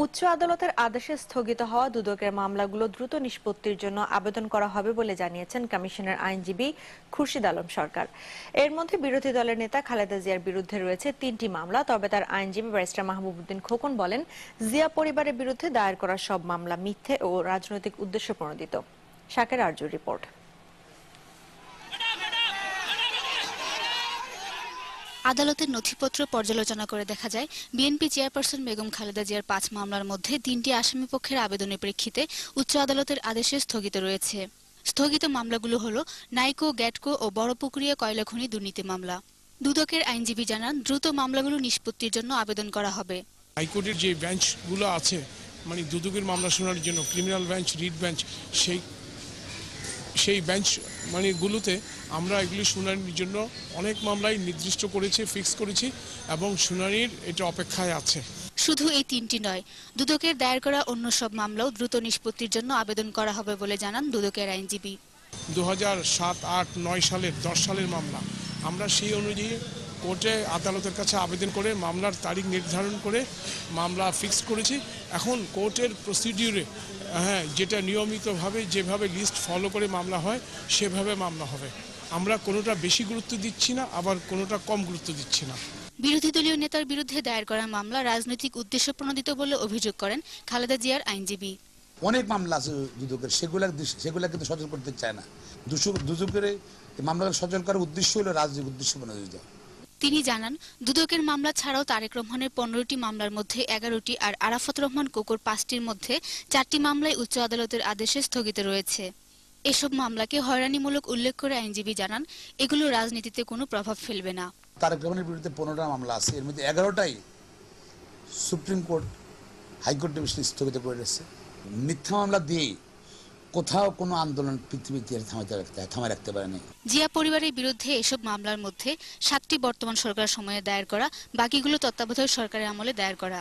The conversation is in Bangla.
উচ্চ আদালতের আদেশে স্থগিত হওয়া দুদকের মামলাগুলো দ্রুত নিষ্পত্তির জন্য আবেদন করা হবে বলে জানিয়েছেন কমিশনের আইনজীবী খুরশিদ আলম সরকার। এর মধ্যে বিরোধী দলের নেতা খালেদা জিয়ার বিরুদ্ধে রয়েছে তিনটি মামলা, তবে তার আইনজীবী ব্যারিস্টার মাহবুবুদ্দিন খোকন বলেন, জিয়া পরিবারের বিরুদ্ধে দায়ের করা সব মামলা মিথ্যে ও রাজনৈতিক উদ্দেশ্য প্রণোদিত। আর্যুর রিপোর্ট। আদালতের নথিপত্র পর্যালোচনা করে দেখা যায়, বিএনপি চেয়ারপারসন বেগম খালেদা জিয়ার পাঁচ মামলার মধ্যে তিনটি আসামি পক্ষের আবেদনের প্রেক্ষিতে উচ্চ আদালতের আদেশে স্থগিত রয়েছে। স্থগিত মামলাগুলো হল নাইকো, গ্যাটকো ও বড়পুকুরিয়া কয়লা খনি দুর্নীতি মামলা। দুদকের আইনজীবী জানান, দ্রুত মামলাগুলো নিষ্পত্তির জন্য আবেদন করা হবে। হাইকোর্টের যে বেঞ্চগুলো আছে মানে দুদকের মামলা শোনার জন্য, ক্রিমিনাল বেঞ্চ, রিট বেঞ্চ, সেই সেই বেঞ্চ মানে গুলোতে আমরা এগুলি শুনানির জন্য অনেক মামলাই নির্দিষ্ট করেছি ফিক্স করেছি এবং শুনানির এটা অপেক্ষায় আছে। শুধু এই তিনটি নয় দুদকের দায়ের করা অন্য সব মামলাও দ্রুত নিষ্পত্তির জন্য আবেদন করা হবে বলে জানান দুদকের আইনজীবী। দু হাজার সাত আট নয় সালের দশ সালের মামলা। আমরা সেই অনুযায়ী কোর্টে আদালতের কাছে আবেদন করে মামলার তারিখ নির্ধারণ করে মামলা ফিক্স করেছি। এখন কোর্টের প্রসিডিউরে হ্যাঁ যেটা নিয়মিতভাবে যেভাবে লিস্ট ফলো করে মামলা হয় সেভাবে মামলা হবে। আমরা কোনোটা বেশি গুরুত্ব দিচ্ছি না আবার কোনোটা কম গুরুত্ব দিচ্ছি না। বিরোধী দলীয় নেতার বিরুদ্ধে দায়ের করা মামলা রাজনৈতিক উদ্দেশ্য প্রণোদিত বলে অভিযোগ করেন খালেদা জিয়ার আইনজীবী। অনেক মামলা আছে দুদকের সেগুলা সেগুলা কিন্তু সচল করতে চায় না। দুশো দুদকের মামলাগুলো সচল করার উদ্দেশ্য হলো রাজনৈতিক উদ্দেশ্য প্রণোদিত। তিনি জানান, দুদকের মামলা ছাড়াও তারেক রহমানের পনেরোটি মামলার মধ্যে এগারোটি আর আরাফাত রহমান কোকর পাঁচটির মধ্যে চারটি মামলায় উচ্চ আদালতের আদেশে স্থগিত রয়েছে। এসব মামলাকে হয়রানিমূলক উল্লেখ করে আইনজীবী জানান, এগুলো রাজনীতিতে কোনো প্রভাব ফেলবে না। তারেক রহমানের বিরুদ্ধে পনেরোটা মামলা আছে, এর মধ্যে এগারোটাই supreme court, high court division স্থগিত করে রেখেছে। মিথ্যা মামলা দিয়ে কোথাও কোনো আন্দোলন পৃথিবীতে থামাতে রাখতে থামায় রাখতে পারেনি জিয়া পরিবারের বিরুদ্ধে এসব মামলার মধ্যে সাতটি বর্তমান সরকার সময়ে দায়ের করা, বাকিগুলো তত্ত্বাবধায়ক সরকারের আমলে দায়ের করা।